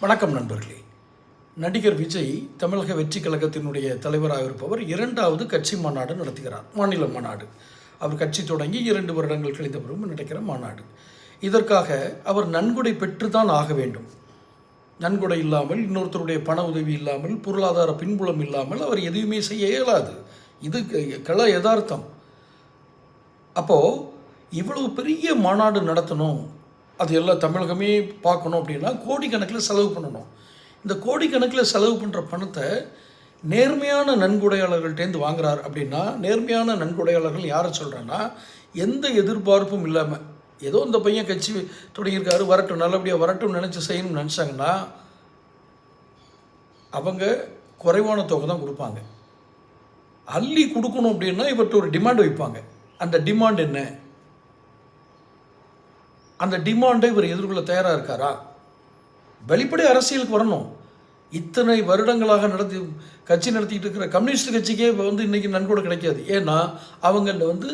வணக்கம் நண்பர்களே. நடிகர் விஜய் தமிழக வெற்றி கழகத்தினுடைய தலைவராக இருப்பவர் இரண்டாவது கட்சி மாநாடு நடத்துகிறார். மாநில மாநாடு. அவர் கட்சி தொடங்கி இரண்டு வருடங்கள் கழிந்த பிறகு நடக்கிற மாநாடு. இதற்காக அவர் நன்கொடை பெற்றுதான் ஆக வேண்டும். நன்கொடை இல்லாமல் இன்னொருத்தருடைய பண உதவி இல்லாமல் பொருளாதார பின்புலம் இல்லாமல் அவர் எதுவுமே செய்ய இயலாது. இது க- கள யதார்த்தம். அப்போது இவ்வளவு பெரிய மாநாடு நடத்தணும். அது எல்லாம் தமிழகமே பார்க்கணும் அப்படின்னா கோடிக்கணக்கில் செலவு பண்ணணும். இந்த கோடிக்கணக்கில் செலவு பண்ணுற பணத்தை நேர்மையான நன்கொடையாளர்கள்ட்டேருந்து வாங்குறார் அப்படின்னா நேர்மையான நன்கொடையாளர்கள் யாரை சொல்கிறேன்னா எந்த எதிர்பார்ப்பும் இல்லாமல் ஏதோ இந்த பையன் கட்சி தொடங்கியிருக்காரு வரட்டும் நல்லபடியாக வரட்டும் நினச்சி செய்யணும்னு நினச்சாங்கன்னா அவங்க குறைவான தொகை தான் கொடுப்பாங்க. அள்ளி கொடுக்கணும் அப்படின்னா இவர்கிட்ட ஒரு டிமாண்ட் வைப்பாங்க. அந்த டிமாண்ட் என்ன? அந்த டிமாண்டை இவர் எதிர்கொள்ள தயாராக இருக்காரா? வெளிப்படை அரசியலுக்கு வரணும். இத்தனை வருடங்களாக நடத்தி கட்சி நடத்திக்கிட்டு இருக்கிற கம்யூனிஸ்ட் கட்சிக்கே இப்போ வந்து இன்றைக்கி நன்கொடை கிடைக்காது. ஏன்னா அவங்களில் வந்து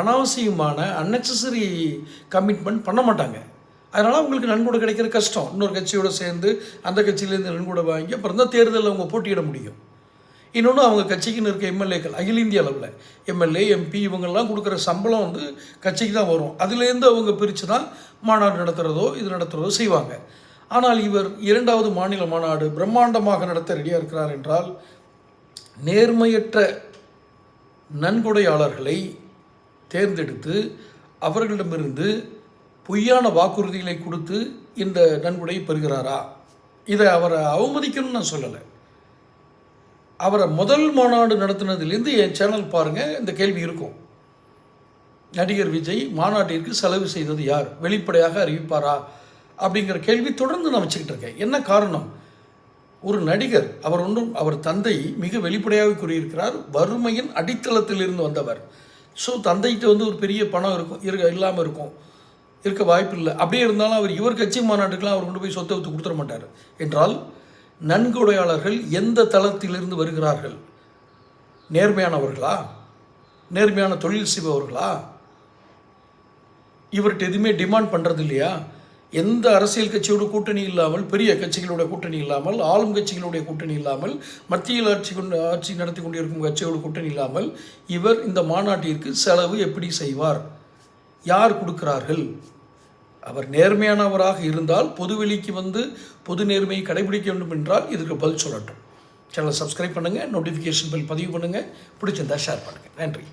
அனாவசியமான அன்னெசரி கமிட்மெண்ட் பண்ண மாட்டாங்க. அதனால் அவங்களுக்கு நன்கொடை கிடைக்கிற கஷ்டம். இன்னொரு கட்சியோடு சேர்ந்து அந்த கட்சியிலேருந்து நன்கொடை வாங்கி அப்புறம் தான் தேர்தலில் அவங்க போட்டியிட முடியும். இன்னொன்று அவங்க கட்சிக்குன்னு இருக்க எம்எல்ஏக்கள் அகில இந்திய அளவில். எம்எல்ஏ எம்பி இவங்கெல்லாம் கொடுக்குற சம்பளம் வந்து கட்சிக்கு தான் வரும். அதுலேருந்து அவங்க பிரித்து தான் மாநாடு நடத்துகிறதோ இது நடத்துகிறதோ செய்வாங்க. ஆனால் இவர் இரண்டாவது மாநில மாநாடு பிரம்மாண்டமாக நடத்த ரெடியாக இருக்கிறார் என்றால் நேர்மையற்ற நன்கொடையாளர்களை தேர்ந்தெடுத்து அவர்களிடமிருந்து பொய்யான வாக்குறுதிகளை கொடுத்து இந்த நன்கொடையை பெறுகிறாரா? இதை அவரை அவமதிக்கணும்னு நான் சொல்லலை. அவரை முதல் மாநாடு நடத்தினதுலேருந்து என் சேனல் பாருங்கள் இந்த கேள்வி இருக்கும். நடிகர் விஜய் மாநாட்டிற்கு செலவு செய்தது யார்? வெளிப்படையாக அறிவிப்பாரா? அப்படிங்கிற கேள்வி தொடர்ந்து நான் வச்சுக்கிட்டு இருக்கேன். என்ன காரணம்? ஒரு நடிகர் அவர் ஒன்றும் அவர் தந்தை மிக வெளிப்படையாக கூறியிருக்கிறார் வறுமையின் அடித்தளத்தில் இருந்து வந்தவர். ஸோ தந்தைகிட்ட வந்து ஒரு பெரிய பணம் இருக்கும் இருக்க இல்லாமல் இருக்கும் இருக்க வாய்ப்பு இல்லை அப்படியே இருந்தாலும் அவர் இவர் கட்சி மாநாட்டுக்கெல்லாம் அவர் கொண்டு போய் சொத்தை வித்து கொடுத்துட மாட்டார். என்றால் நன்கொடையாளர்கள் எந்த தளத்திலிருந்து வருகிறார்கள்? நேர்மையானவர்களா? நேர்மையான தொழில் செய்பவர்களா? இவர்கிட்ட எதுவுமே டிமாண்ட் பண்ணுறது இல்லையா எந்த அரசியல் கட்சியோட கூட்டணி இல்லாமல் பெரிய கட்சிகளோட கூட்டணி இல்லாமல் ஆளும் கட்சிகளுடைய கூட்டணி இல்லாமல் மத்தியில் ஆட்சி கொண்டு ஆட்சி நடத்தி கொண்டிருக்கும் கட்சியோட கூட்டணி இல்லாமல் இவர் இந்த மாநாட்டிற்கு செலவு எப்படி செய்வார்? யார் கொடுக்கிறார்கள்? அவர் நேர்மையானவராக இருந்தால் பொதுவெளிக்கு வந்து பொது நேர்மையை கடைபிடிக்க வேண்டும் என்றால் இதற்கு பதில் சொல்லட்டும். சேனலை சப்ஸ்கிரைப் பண்ணுங்கள் நோட்டிஃபிகேஷன் பில் பதிவு பண்ணுங்கள் பிடிச்சிருந்தா ஷேர் பண்ணுங்கள் நன்றி.